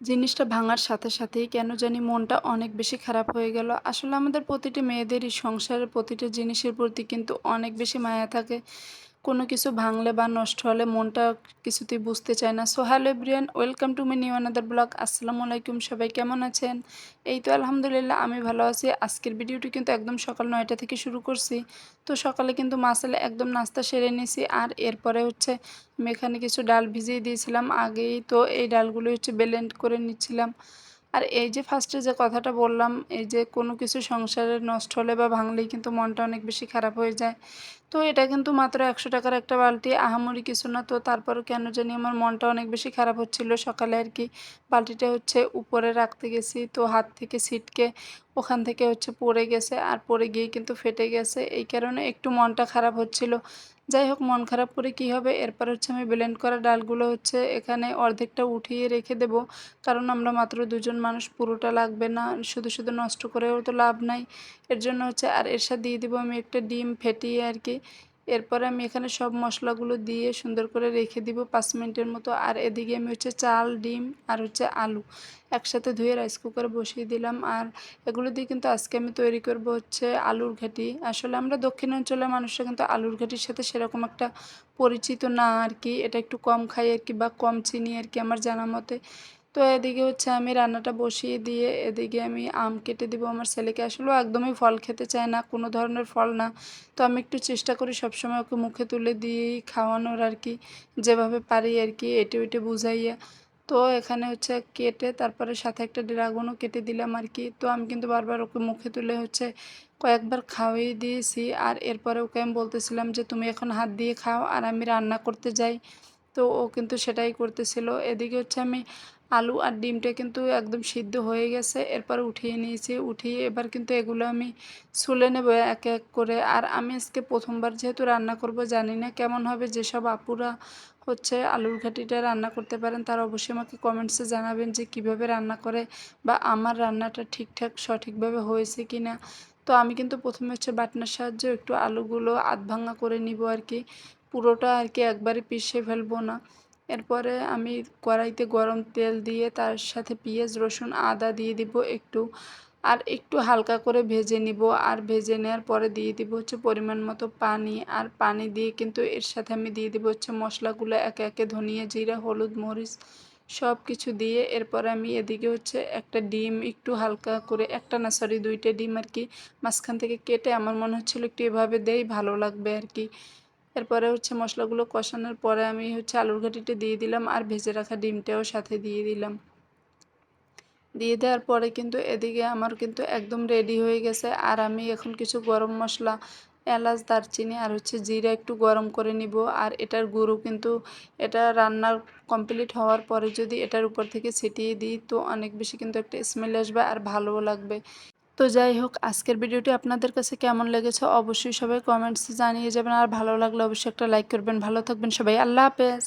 জিনিসটা ভাঙার সাথে সাথেই কেন জানি মনটা অনেক বেশি খারাপ হয়ে গেল। আসলে আমাদের প্রতিটি মেয়েদেরই সংসারের প্রতিটি জিনিসের প্রতি কিন্তু অনেক বেশি মায়া থাকে। কোনো কিছু ভাঙলে বা নষ্ট হলে মনটা কিছুতেই বুঝতে চায় না। So hello everyone welcome to me new another blog আসসালামু আলাইকুম সবাই কেমন আছেন? এই তো আলহামদুলিল্লাহ, আমি ভালো আছি। আজকের ভিডিওটি কিন্তু একদম সকাল নয়টা থেকে শুরু করছি। তো সকালে কিন্তু মাসালে একদম নাস্তা সেরে নিয়েছি আর এরপরে হচ্ছে আমি এখানে কিছু ডাল ভিজিয়ে দিয়েছিলাম। আগেই তো এই ডালগুলো হচ্ছে ব্লেন্ড করে নিচ্ছিলাম। আর এই যে ফার্স্টে যে কথাটা বললাম, এই যে কোনো কিছু সংসারে নষ্ট হলে বা ভাঙলেই কিন্তু মনটা অনেক বেশি খারাপ হয়ে যায়। তো এটা কিন্তু মাত্র একশো টাকার একটা বালতি, আহামরি কিছু না। তো তারপরও কেন জানি আমার মনটা অনেক বেশি খারাপ হচ্ছিল। সকালে আর কি বালতিটা হচ্ছে উপরে রাখতে গেছি, তো হাত থেকে ছিটকে ওখান থেকে হচ্ছে পড়ে গেছে আর পড়ে গিয়ে কিন্তু ফেটে গেছে। এই কারণে একটু মনটা খারাপ হচ্ছিল। যাই হোক, মন খারাপ করে কি হবে? এরপর হচ্ছে আমি ব্লেন্ড করা ডালগুলো হচ্ছে এখানে অর্ধেকটা উঠিয়ে রেখে দেব। কারণ আমরা মাত্র দুজন মানুষ, পুরোটা লাগবে না। শুধু শুধু নষ্ট করেও তো লাভ নাই। এর জন্য হচ্ছে আর এর সাথে দিয়ে দেবো আমি একটা ডিম ফেটিয়ে আর কি। এরপরে আমি এখানে সব মশলাগুলো দিয়ে সুন্দর করে রেখে দিব পাঁচ মিনিটের মতো। আর এদিকে আমি হচ্ছে চাল, ডিম আর হচ্ছে আলু একসাথে ধুয়ে রাইস কুকারে বসিয়ে দিলাম। আর এগুলো দিয়ে কিন্তু আজকে আমি তৈরি করব হচ্ছে আলুর ঘাটি। আসলে আমরা দক্ষিণাঞ্চলের মানুষরা কিন্তু আলুর ঘাটির সাথে সেরকম একটা পরিচিত না আর কি। এটা একটু কম খাই আর কি বা কম চিনি আর কি আমার জানা মতে। তো এদিকে হচ্ছে আমি রান্নাটা বসিয়ে দিয়ে এদিকে আমি আম কেটে দিব আমার ছেলেকে। আসলেও একদমই ফল খেতে চায় না, কোনো ধরনের ফল না। তো আমি একটু চেষ্টা করি সবসময় ওকে মুখে তুলে দিয়েই খাওয়ানোর আর কি, যেভাবে পারি আর কি, এটে ওইটে বুঝাইয়া। তো এখানে হচ্ছে কেটে তারপরে সাথে একটা ড্রাগনও কেটে দিলাম আর কি। তো আমি কিন্তু বারবার ওকে মুখে তুলে হচ্ছে কয়েকবার খাওয়াই দিয়েছি আর এরপরে ওকে আমি বলতেছিলাম যে, তুমি এখন হাত দিয়ে খাও আর আমি রান্না করতে যাই। তো ও কিন্তু সেটাই করতেছিল। এদিকে হচ্ছে আমি আলু আর ডিমটা কিন্তু একদম সিদ্ধ হয়ে গেছে। এরপর উঠিয়ে নিয়েছি। উঠিয়ে এবার কিন্তু এগুলো আমি ছুলে নেব এক এক করে। আর আমি আজকে প্রথমবার যেহেতু রান্না করব, জানি না কেমন হবে। যেসব আপুরা হচ্ছে আলুর ঘাটিটা রান্না করতে পারেন, তারা অবশ্যই আমাকে কমেন্টসে জানাবেন যে কীভাবে রান্না করে বা আমার রান্নাটা ঠিকঠাক সঠিকভাবে হয়েছে কি না তো আমি কিন্তু প্রথমে হচ্ছে বাটনার সাহায্যে একটু আলুগুলো আধ ভাঙা করে নিব আর কি। পুরোটা আর কি একবারে পিষে ফেলব না। এরপরে আমি কড়াইতে গরম তেল দিয়ে তার সাথে পেঁয়াজ, রসুন, আদা দিয়ে দিব একটু। আর একটু হালকা করে ভেজে নিব। আর ভেজে নেওয়ার পরে দিয়ে দিব হচ্ছে পরিমাণ মতো পানি। আর পানি দিয়ে কিন্তু এর সাথে আমি দিয়ে দিব হচ্ছে মশলাগুলো, একে একে ধনিয়া জিরা, হলুদ মরিচ সব কিছু দিয়ে। এরপরে আমি এদিকে হচ্ছে একটা ডিম একটু হালকা করে, একটা না সরি দুইটা ডিম আর কি মাঝখান থেকে কেটে আমার মনে হচ্ছিল একটু এভাবে দেই, ভালো লাগবে আর কি। এরপরে হচ্ছে মশলাগুলো কষানোর পরে আমি হচ্ছে আলুর ঘাটিটা দিয়ে দিলাম আর ভেজে রাখা ডিমটাও সাথে দিয়ে দিলাম। দিয়ে দেওয়ার পরে কিন্তু এদিকে আমার কিন্তু একদম রেডি হয়ে গেছে। আর আমি এখন কিছু গরম মশলা, এলাচ, দারচিনি আর হচ্ছে জিরা একটু গরম করে নিব। আর এটার গুঁড়ো কিন্তু এটা রান্নার কমপ্লিট হওয়ার পরে যদি এটার উপর থেকে ছিটিয়ে দিই তো অনেক বেশি কিন্তু একটা স্মেল আসবে আর ভালোও লাগবে। তো যাই হোক, আজকের ভিডিওটি আপনাদের কাছে কেমন লেগেছে অবশ্যই সবাই কমেন্টসে জানিয়ে যাবেন। আর ভালো লাগলে অবশ্যই একটা লাইক করবেন। ভালো থাকবেন সবাই। আল্লাহ হাফেজ।